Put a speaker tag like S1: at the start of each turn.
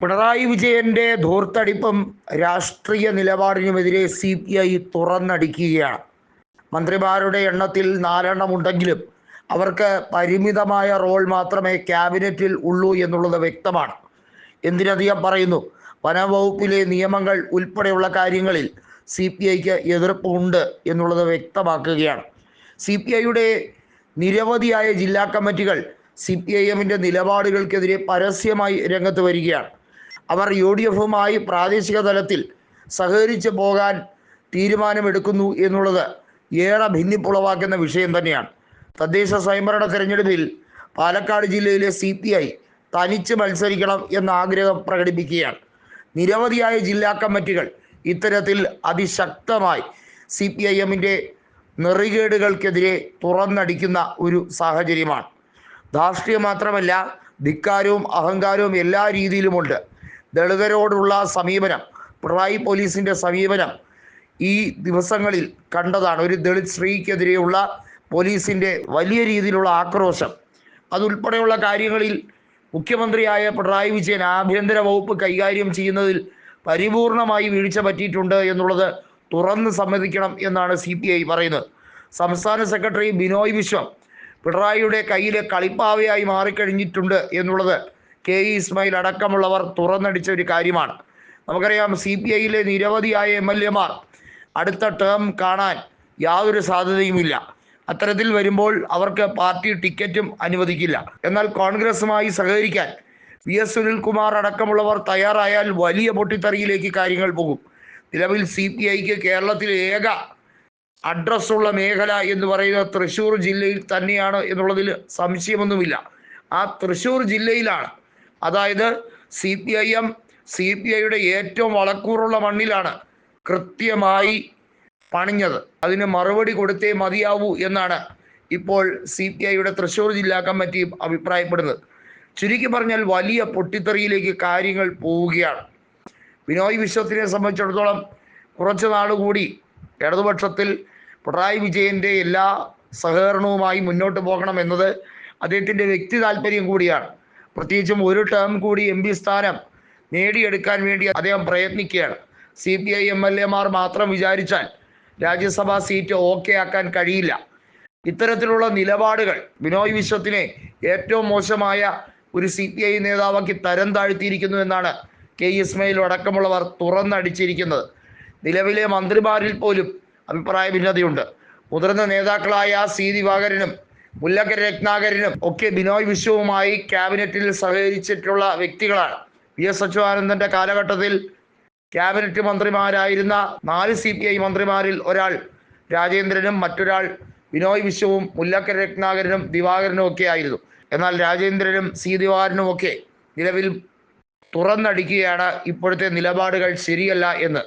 S1: പിണറായി വിജയന്റെ ധൂർത്തടിപ്പം രാഷ്ട്രീയ നിലപാടിനുമെതിരെ സി പി ഐ തുറന്നടിക്കുകയാണ്. മന്ത്രിമാരുടെ എണ്ണത്തിൽ നാലെണ്ണം ഉണ്ടെങ്കിലും അവർക്ക് പരിമിതമായ റോൾ മാത്രമേ ക്യാബിനറ്റിൽ ഉള്ളൂ എന്നുള്ളത് വ്യക്തമാണ്. എന്തിനധികം പറയുന്നു വനവകുപ്പിലെ നിയമങ്ങൾ ഉൾപ്പെടെയുള്ള കാര്യങ്ങളിൽ സി പി ഐക്ക് എതിർപ്പുണ്ട് എന്നുള്ളത് വ്യക്തമാക്കുകയാണ്. സി പി ഐയുടെ നിരവധിയായ ജില്ലാ കമ്മിറ്റികൾ സി പി ഐ എമ്മിന്റെ നിലപാടുകൾക്കെതിരെ പരസ്യമായി രംഗത്ത് വരികയാണ്. അവർ യു ഡി എഫുമായി പ്രാദേശിക തലത്തിൽ സഹകരിച്ച് പോകാൻ തീരുമാനമെടുക്കുന്നു എന്നുള്ളത് ഏറെ ഭിന്നിപ്പുളവാക്കുന്ന വിഷയം തന്നെയാണ്. തദ്ദേശ സ്വയംഭരണ തെരഞ്ഞെടുപ്പിൽ പാലക്കാട് ജില്ലയിലെ സി പി ഐ തനിച്ച് മത്സരിക്കണം എന്ന ആഗ്രഹം പ്രകടിപ്പിക്കുകയാണ്. നിരവധിയായ ജില്ലാ കമ്മിറ്റികൾ ഇത്തരത്തിൽ അതിശക്തമായി സി പി ഐ എമ്മിന്റെ നെറികേടുകൾക്കെതിരെ തുറന്നടിക്കുന്ന ഒരു സാഹചര്യമാണ്. ധാർഷ്ട്യം മാത്രമല്ല ധിക്കാരവും അഹങ്കാരവും എല്ലാ രീതിയിലുമുണ്ട്. ദളിതരോടുള്ള സമീപനം പിണറായി പോലീസിന്റെ സമീപനം ഈ ദിവസങ്ങളിൽ കണ്ടതാണ്. ഒരു ദളിത് സ്ത്രീക്കെതിരെയുള്ള പോലീസിന്റെ വലിയ രീതിയിലുള്ള ആക്രോശം. അതുൾപ്പെടെയുള്ള കാര്യങ്ങളിൽ മുഖ്യമന്ത്രിയായ പിണറായി വിജയൻ ആഭ്യന്തര വകുപ്പ് കൈകാര്യം ചെയ്യുന്നതിൽ പരിപൂർണമായി വീഴ്ച പറ്റിയിട്ടുണ്ട് എന്നുള്ളത് തുറന്ന് സമ്മതിക്കണം എന്നാണ് സി പി ഐ പറയുന്നത്. സംസ്ഥാന സെക്രട്ടറി ബിനോയ് വിശ്വം പിണറായിയുടെ കയ്യിലെ കളിപ്പാവയായി മാറിക്കഴിഞ്ഞിട്ടുണ്ട് എന്നുള്ളത് കെ ഇ ഇസ്മായിൽ അടക്കമുള്ളവർ തുറന്നടിച്ച ഒരു കാര്യമാണ്. നമുക്കറിയാം സി പി ഐയിലെ നിരവധിയായ എം എൽ എമാർ അടുത്ത ടേം കാണാൻ യാതൊരു സാധ്യതയുമില്ല. അത്തരത്തിൽ വരുമ്പോൾ അവർക്ക് പാർട്ടി ടിക്കറ്റും അനുവദിക്കില്ല. എന്നാൽ കോൺഗ്രസുമായി സഹകരിക്കാൻ വി എസ് സുനിൽകുമാർ അടക്കമുള്ളവർ തയ്യാറായാൽ വലിയ പൊട്ടിത്തെറിയിലേക്ക് കാര്യങ്ങൾ പോകും. നിലവിൽ സി പി ഐക്ക് കേരളത്തിലെ ഏക അഡ്രസ്സുള്ള മേഖല എന്ന് പറയുന്ന തൃശ്ശൂർ ജില്ലയിൽ തന്നെയാണ് എന്നുള്ളതിൽ സംശയമൊന്നുമില്ല. ആ തൃശ്ശൂർ ജില്ലയിലാണ് അതായത് C P I M C P ഐയുടെ ഏറ്റവും വളക്കൂറുള്ള മണ്ണിലാണ് കൃത്യമായി പണിഞ്ഞത്. അതിന് മറുപടി കൊടുത്തേ മതിയാവൂ എന്നാണ് ഇപ്പോൾ സി പി ഐയുടെ തൃശ്ശൂർ ജില്ലാ കമ്മിറ്റി അഭിപ്രായപ്പെടുന്നത്. ചുരുക്കി പറഞ്ഞാൽ വലിയ പൊട്ടിത്തെറിയിലേക്ക് കാര്യങ്ങൾ പോവുകയാണ്. വിനോയ് വിശ്വത്തിനെ സംബന്ധിച്ചിടത്തോളം കുറച്ച് നാൾ കൂടി ഇടതുപക്ഷത്തിൽ പിണറായി വിജയന്റെ എല്ലാ സഹകരണവുമായി മുന്നോട്ട് പോകണം എന്നത് അദ്ദേഹത്തിന്റെ വ്യക്തി താല്പര്യം കൂടിയാണ്. പ്രത്യേകിച്ചും ഒരു ടേം കൂടി എം പി സ്ഥാനം നേടിയെടുക്കാൻ വേണ്ടി അദ്ദേഹം പ്രയത്നിക്കുകയാണ്. C P I M L എമാർ മാത്രം വിചാരിച്ചാൽ രാജ്യസഭാ സീറ്റ് ഓക്കെ ആക്കാൻ കഴിയില്ല. ഇത്തരത്തിലുള്ള നിലപാടുകൾ ബിനോയ് വിശ്വത്തിനെ ഏറ്റവും മോശമായ ഒരു സി പി ഐ നേതാവാക്കി തരം താഴ്ത്തിയിരിക്കുന്നു എന്നാണ് കെ ഇസ്മയിൽ അടക്കമുള്ളവർ തുറന്നടിച്ചിരിക്കുന്നത്. നിലവിലെ മന്ത്രിമാരിൽ പോലും അഭിപ്രായ ഭിന്നതയുണ്ട് മുതിർന്ന നേതാക്കളായ സി ദിവാകരനും മുല്ലക്കര രത്നാകരനും ഒക്കെ ബിനോയ് വിശ്വവുമായി ക്യാബിനറ്റിൽ സഹകരിച്ചിട്ടുള്ള വ്യക്തികളാണ്. വി എസ് അച്യുതാനന്ദന്റെ കാലഘട്ടത്തിൽ ക്യാബിനറ്റ് മന്ത്രിമാരായിരുന്ന നാല് സി പി ഐ മന്ത്രിമാരിൽ ഒരാൾ രാജേന്ദ്രനും മറ്റൊരാൾ ബിനോയ് വിശ്വവും മുല്ലക്കര രത്നാകരനും ദിവാകരനും ഒക്കെ ആയിരുന്നു. എന്നാൽ രാജേന്ദ്രനും സി ദിവാകരനും ഒക്കെ നിലവിൽ തുറന്നടിക്കുകയാണ്. ഇപ്പോഴത്തെ നിലപാടുകൾ ശരിയല്ല എന്ന്